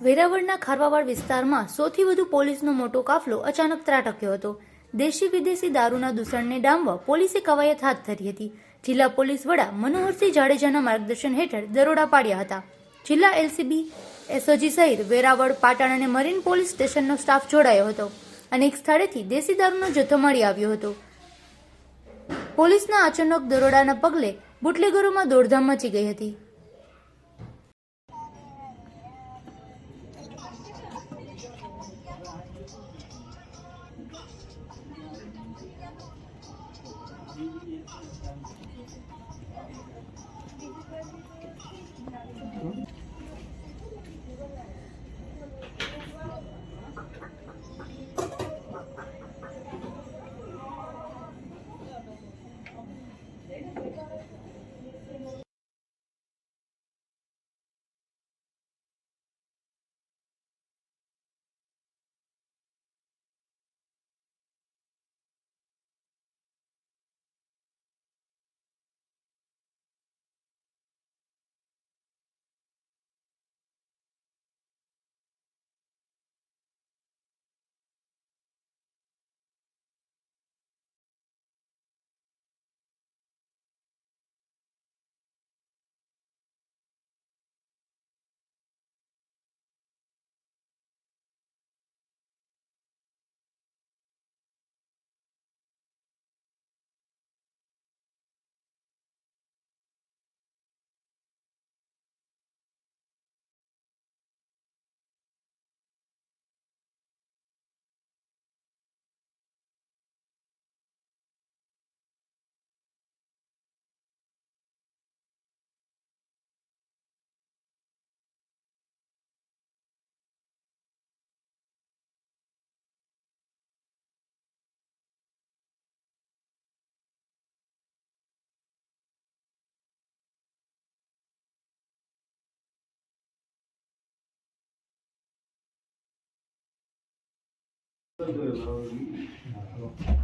વેરાવળના ખારવાવાડ વિસ્તારમાં સૌથી વધુ પોલીસનો મોટો કાફલો અચાનક ત્રાટક્યો હતો. દેશી વિદેશી દારૂના દૂષણને ડામવા પોલીસે કવાયત હાથ ધરી હતી. જિલ્લા પોલીસ વડા મનોહરસિંહ જાડેજાના માર્ગદર્શન હેઠળ દરોડા પાડ્યા હતા. જિલ્લા એલસીબી એસઓજી સહિત વેરાવળ, પાટણ અને મરીન પોલીસ સ્ટેશનનો સ્ટાફ જોડાયો હતો અને એક સ્થળેથી દેશી દારૂનો જથ્થો મળી આવ્યો હતો. પોલીસના અચાનક દરોડાના પગલે બુટલેગરોમાં દોડધામ મચી ગઈ હતી. 一一一一一一一一一一一一一一这个楼你看